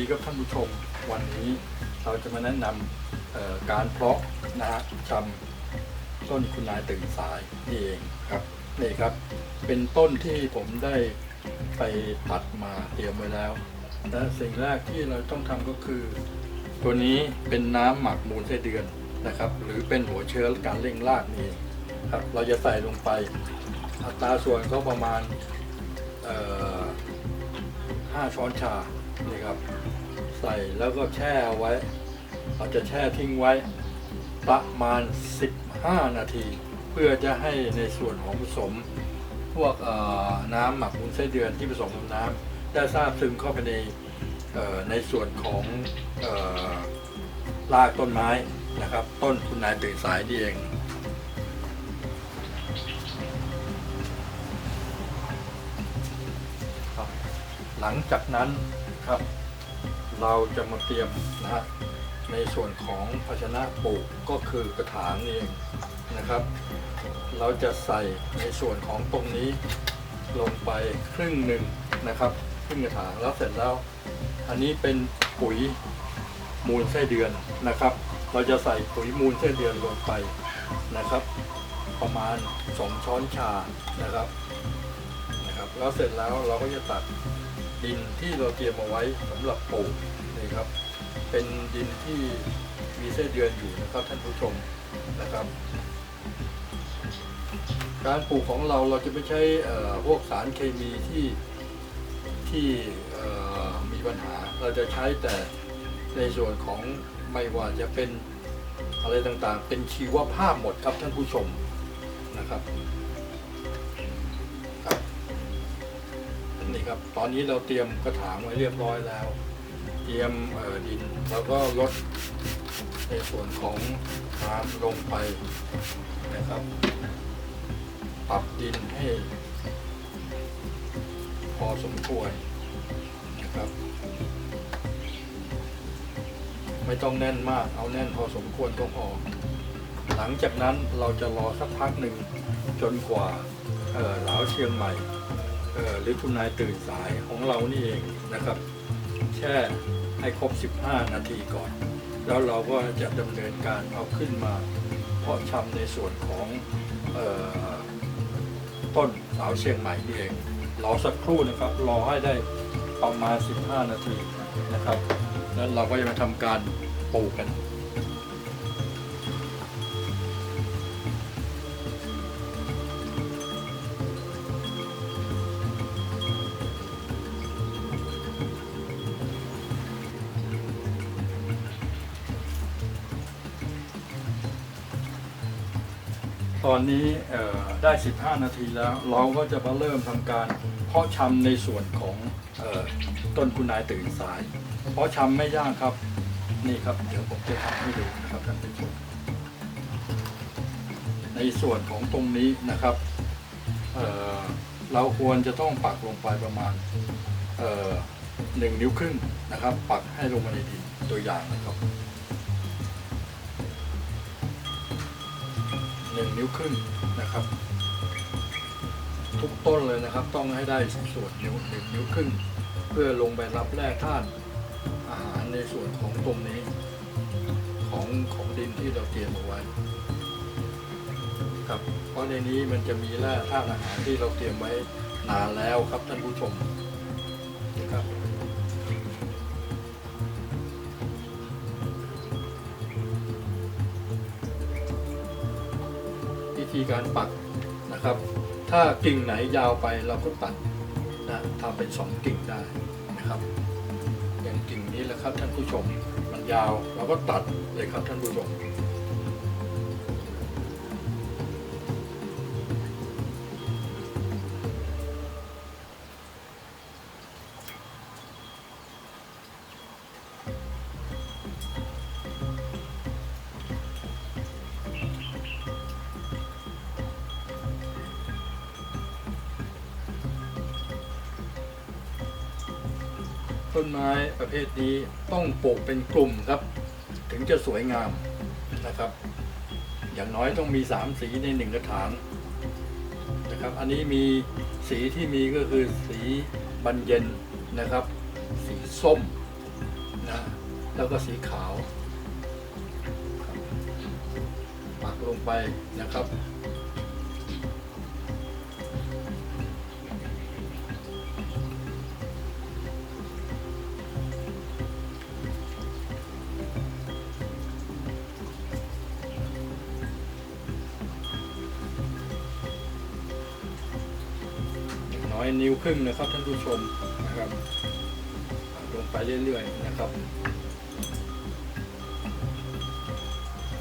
ดีครับท่านผู้ชมวันนี้เราจะมาแนะนำการเพาะนะฮะชำต้นคุณนายตื่นสายนี่เองครับนี่ครับ เป็นต้นที่ผมได้ไปตัดมาเตรียมไว้แล้วและสิ่งแรกที่เราต้องทำก็คือ ตัวนี้เป็นน้ำหมักมูลไส้เดือนนะครับ หรือเป็นหัวเชื้อการเร่งรากนี่ครับเราจะใส่ลงไป อัตราส่วนก็ประมาณ5ช้อนชา ครับ ใส่แล้วก็แช่ไว้เราจะแช่ทิ้งไว้ประมาณ 15 นาที เพื่อจะให้ในส่วนของผสม พวกน้ำหมักมูลไส้เดือนที่ผสมกับน้ำได้ทราบซึมเข้าไปในในส่วนของรากต้นไม้นะครับ ต้นคุณนายตื่นสายนี่เองหลังจากนั้น ครับ เราจะมาเตรียมนะฮะในส่วนของภาชนะปลูกก็คือกระถางนี่เองนะครับ เราจะใส่ในส่วนของตรงนี้ลงไปครึ่งหนึ่งนะครับครึ่งกระถางแล้วเสร็จแล้ว อันนี้เป็นปุ๋ยมูลไส้เดือนนะครับ เราจะใส่ปุ๋ยมูลไส้เดือนลงไปนะครับ ประมาณ 2 ช้อนชานะครับนะครับ แล้วเสร็จแล้วเราก็จะตัด ดินที่เราเตรียมเอาไว้สำหรับปลูกนี่ครับ เป็นดินที่มีไส้เดือนอยู่นะครับท่านผู้ชมนะครับ การปลูกของเราเราจะไม่ใช้พวกสารเคมีที่ที่มีปัญหา เราจะใช้แต่ในส่วนของไม่ว่าจะเป็นอะไรต่างๆ เป็นชีวภาพหมดครับท่านผู้ชมนะครับ นี่ครับ ตอนนี้เราเตรียมกระถางไว้เรียบร้อยแล้ว เตรียมดิน แล้วก็ลดในส่วนของน้ำลงไปนะครับ ปรับดินให้พอสมควรนะครับ ไม่ต้องแน่นมาก เอาแน่นพอสมควรก็พอ หลังจากนั้นเราจะรอสักพักหนึ่งจนกว่าเอ่อหลาเชียงใหม่ หรือคุณนายตื่นสายของเรานี่เองนะครับ แช่ให้ครบ 15 นาทีก่อน แล้วเราก็จะดำเนินการเอาขึ้นมา เพาะชำในส่วนของออต้นสาวเชียงใหม่นี่เองรอสักครู่นะครับรอให้ได้ประมาณ 15 นาทีนะครับ แล้วเราก็จะมาทำการปลูกกัน ตอนนี้ได้ 15 นาทีแล้ว เราก็จะมาเริ่มทำการ เพาะชำในส่วนของออต้นคุณนายตื่นสาย เพาะชำไม่ยากครับ นี่ครับ เดี๋ยวผมจะทำให้ดูนะครับท่านผู้ชมในส่วนของตรงนี้นะครับเเราควรจะต้องปักลงไปประมาณหนึ่งนิ้วครึ่งนะครับ ปักให้ลงมาในดินตัวอย่างนะครับ นิ้วครึ่งนะครับ ทุกต้นเลยนะครับ ต้องให้ได้ส่วนนิ้วหนึ่งนิ้วครึ่ง เพื่อลงไปรับแร่ธาตุอาหารในส่วนของตรงนี้ ของของดินที่เราเตรียมเอาไว้ครับเพราะในนี้มันจะมีแร่ธาตุอาหารที่เราเตรียมไว้นานแล้วครับท่านผู้ชม ธีการปักนะครับ ถ้ากิ่งไหนยาวไปเราก็ตัดนะทำเป็นสองกิ่งได้นะครับ อย่างกิ่งนี้แหละครับท่านผู้ชมมันยาวเราก็ตัดเลยครับท่านผู้ชม ต้นไม้ประเภทนี้ต้องปลูกเป็นกลุ่มครับ ถึงจะสวยงามนะครับ อย่างน้อยต้องมีสามสีในหนึ่งกระถางนะครับอันนี้มีสีที่มีก็คือสีบานเย็นนะครับ สีส้มนะแล้วก็สีขาวปักลงไปนะครับ น้อยนิ้วครึ่งนะครับท่านผู้ชมนะครับลงไปเรื่อยๆนะครับ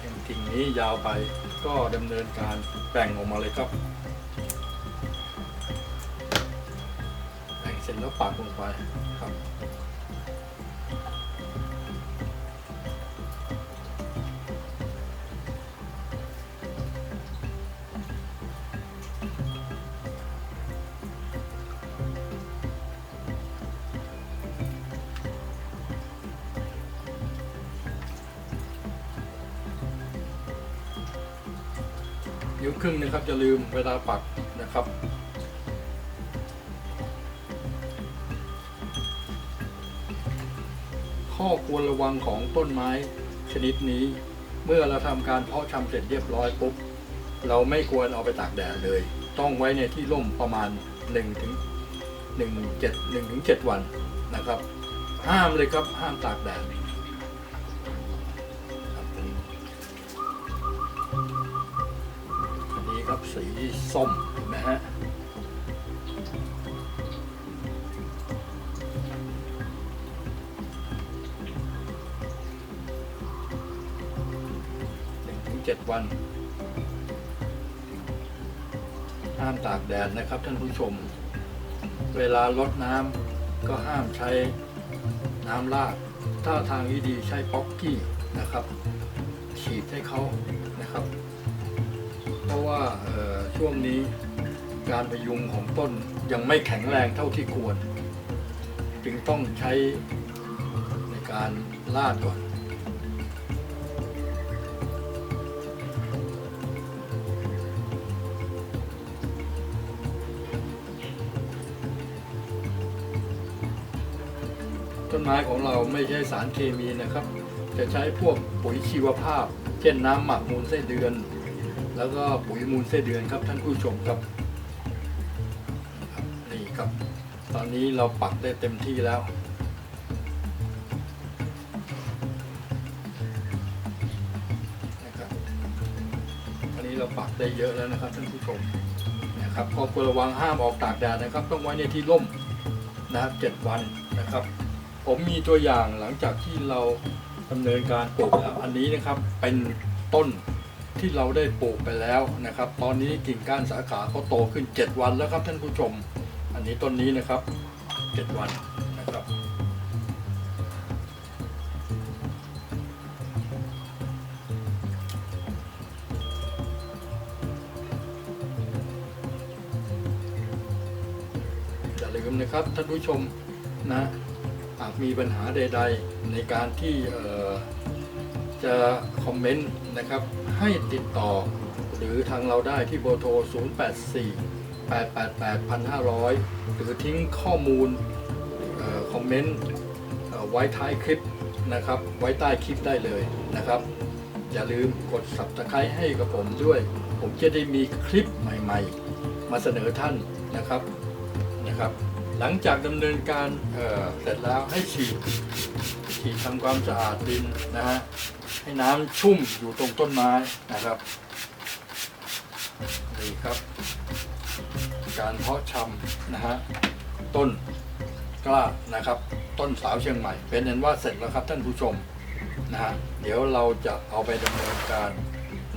อย่างกิ่งนี้ยาวไปก็ดำเนินการแบ่งออกมาเลยครับแบ่งเสร็จแล้วปักลงไปครับ นิ้วครึ่งนะครับจะลืมเวลาปักนะครับ ข้อควรระวังของต้นไม้ชนิดนี้ เมื่อเราทำการเพาะชำเสร็จเรียบร้อยปุ๊บเราไม่ควรเอาไปตากแดดเลย ต้องไว้ในที่ร่มประมาณ1ถึง1 7 1ถึง7วันนะครับ ห้ามเลยครับห้ามตากแดด สีส้มนะฮะถึงเจ็ดวันห้ามตากแดดนะครับท่านผู้ชม เวลาลดน้ำก็ห้ามใช้น้ำลาดถ้าทางที่ดีใช้ป๊อกกี้นะครับ ฉีดให้เขานะครับ เพราะว่าช่วงนี้การพยุงของต้นยังไม่แข็งแรงเท่าที่ควร จึงต้องใช้ในการลาดก่อนต้นไม้ของเราไม่ใช่สารเคมีนะครับ จะใช้พวกปุ๋ยชีวภาพ เช่นน้ำหมักมูลไส้เดือน แล้วก็ปุ๋ยมูลไส้เดือนครับท่านผู้ชมครับนี่ครับ ตอนนี้เราปักได้เต็มที่แล้วนะครับตอนนี้เราปักได้เยอะแล้วนะครับท่านผู้ชมนะครับข้อควรระวังห้ามออกตากแดดนะครับ ต้องไว้ในที่ร่มนะครับเจ็ดวันนะครับ ผมมีตัวอย่างหลังจากที่เราดำเนินการปลูกแล้วอันนี้นะครับเป็นต้น ที่เราได้ปลูกไปแล้วนะครับ ตอนนี้กิ่งก้านสาขาเขาโตขึ้น 7 วันแล้วครับท่านผู้ชม อันนี้ต้นนี้นะครับ 7 วันนะครับ อย่าลืมนะครับท่านผู้ชมนะหากมีปัญหาใด ๆ ในการที่จะคอมเมนต์นะครับ ให้ติดต่อ หรือทางเราได้ที่เบอร์โทร 084 888 1500 หรือทิ้งข้อมูลออคอมเมนต์ไว้ท้ายคลิปนะครับ ไว้ใต้คลิปได้เลยนะครับ อย่าลืมกด subscribe ให้กับผมด้วย ผมจะได้มีคลิปใหม่ๆ มาเสนอท่านนะครับนะครับ หลังจากดำเนินการเเสร็จแล้วให้ฉีดฉีดทำความสะอาดดินนะฮะ ให้น้ำชุ่มอยู่ตรงต้นไม้นะครับนี่ครับ การเพาะชำนะฮะต้นกล้านะครับ ต้นสาวเชียงใหม่ เป็นเห็นว่าเสร็จแล้วครับท่านผู้ชมนะฮะเดี๋ยวเราจะเอาไปดำเนินการ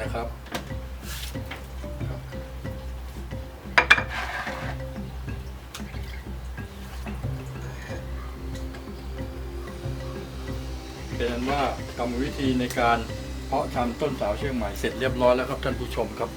นะครับ เป็นอันว่ากรรมวิธีในการเพาะชำต้นสาวเชียงใหม่เสร็จเรียบร้อยแล้วครับท่านผู้ชมครับ